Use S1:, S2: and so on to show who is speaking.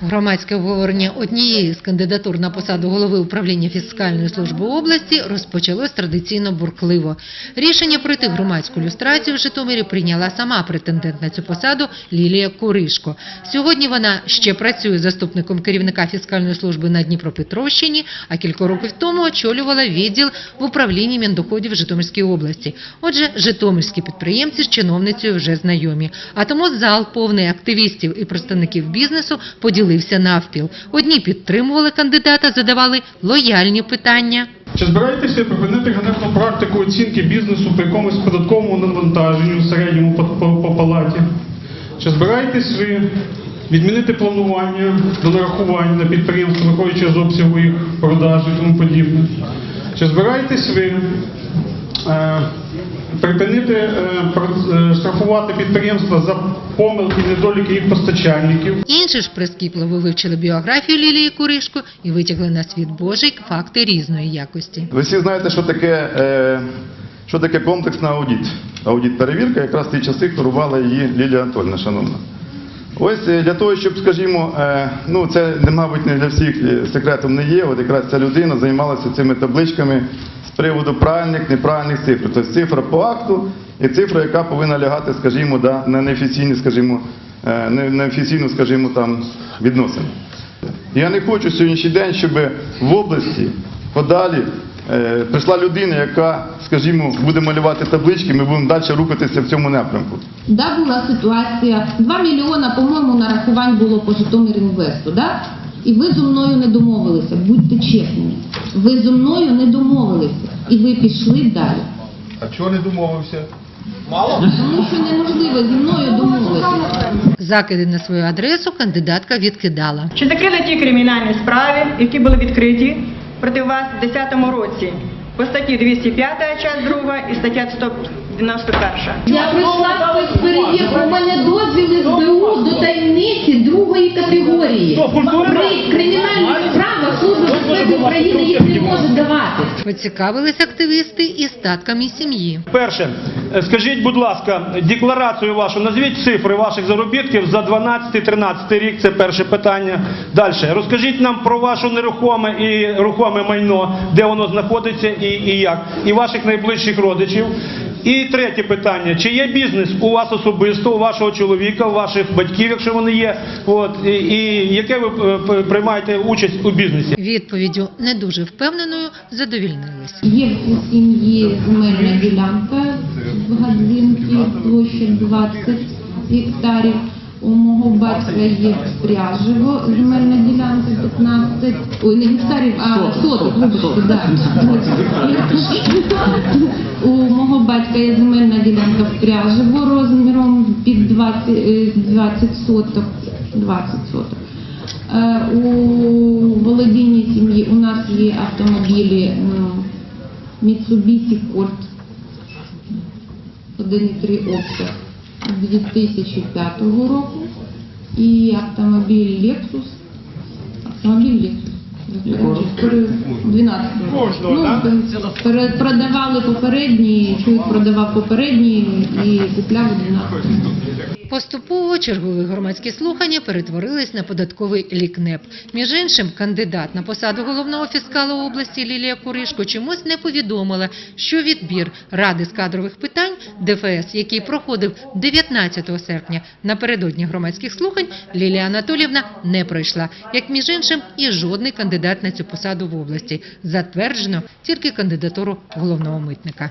S1: Громадське обговорення однієї з кандидатур на посаду голови управління фіскальної служби області розпочалось традиційно буркливо. Рішення пройти громадську люстрацію в Житомирі прийняла сама претендент на цю посаду Лілія Куришко. Сьогодні вона ще працює заступником керівника фіскальної служби на Дніпропетровщині, а кілька років тому очолювала відділ в управлінні Міндоходів Житомирській області. Отже, житомирські підприємці з чиновницею вже знайомі. А тому зал повний активістів і представників бізнесу поділився навпіл. Одні підтримували кандидата, задавали лояльні питання.
S2: Чи збираєтеся припинити ганебну практику оцінки бізнесу по якомусь податковому навантаженню в середньому по, палаті? Чи збираєтесь ви відмінити планування до нарахувань на підприємства, виходячи з обсягу їх продажу і тому подібне? Чи збираєтесь ви е, припинити е, е, штрафувати підприємства за помилки і недоліки їх постачальників?
S1: Інші ж прискіпливо вивчили біографію Лілії Куришко і витягли на світ Божий факти різної якості.
S3: Ви всі знаєте, що таке, е, що таке комплексний аудит. Аудит-перевірка, якраз в ті часи керувала її Лілія Анатольовна, шановна. Ось е, для того, щоб, скажімо, е, ну це, мабуть, не для всіх е, секретом не є. От якраз ця людина займалася цими табличками з приводу правильних, неправильних цифр. Тобто цифра по акту і цифра, яка повинна лягати, скажімо, да, на неофіційні, скажімо, неофіційну, скажімо, там відносини. Я не хочу сьогоднішній день, щоб в області подалі прийшла людина, яка, скажімо, буде малювати таблички, ми будемо далі рухатися в цьому напрямку.
S4: Да, була ситуація. 2 мільйона, по-моєму, нарахувань було по Житомир-Інвесту, да? І ви зо мною не домовилися, будьте чесними. Ви зо мною не домовилися. І ви пішли далі.
S5: А чого не домовився?
S4: Тому що неможливо зі мною домовитися.
S1: Закиди на свою адресу кандидатка відкидала.
S6: Чи закрили ті кримінальні справи, які були відкриті проти вас у 2010 році по статті 205, часть 2 і стаття 191?
S4: Я прийшла перевірку у мене дозвіл СБУ до таємниці другої категорії. При може давати.
S1: Поцікавились активісти і статками сім'ї.
S7: Перше, скажіть, будь ласка, декларацію вашу, назвіть цифри ваших заробітків за 12-13 рік, це перше питання. Далі, розкажіть нам про ваше нерухоме і рухоме майно, де воно знаходиться і, і як, і ваших найближчих родичів. І третє питання: чи є бізнес у вас особисто, у вашого чоловіка, у ваших батьків, якщо вони є? От і, і яке ви е, приймаєте участь у бізнесі?
S1: Відповіддю не дуже впевненою задовільнились.
S4: Є в цій сім'ї земельна ділянка в Гадзинці, площа 20 гектарів. У мого батька є Пряжево, земельна ділянка 15, ой, не гектарів, а соток, вибачте, да. Батька є земельна ділянка в Пряжево розміром під 20, е, 20 соток, 20 соток. Е, У володінні сім'ї у нас є автомобілі Mitsubishi Colt 1,3 обсяг 2005 року і автомобіль Lexus. Автомобіль Lexus. Розпоряджусь. 12 років. Ну, пере- продавали попередні, чоловік продавав попередні і купляв 12.
S1: Поступово чергові громадські слухання перетворились на податковий лікнеп. Між іншим, кандидат на посаду головного фіскала області Лілія Куришко чомусь не повідомила, що відбір Ради з кадрових питань ДФС, який проходив 19 серпня напередодні громадських слухань, Лілія Анатолівна не пройшла. Як між іншим, і жодний кандидат на цю посаду в області. Затверджено тільки кандидатуру головного митника.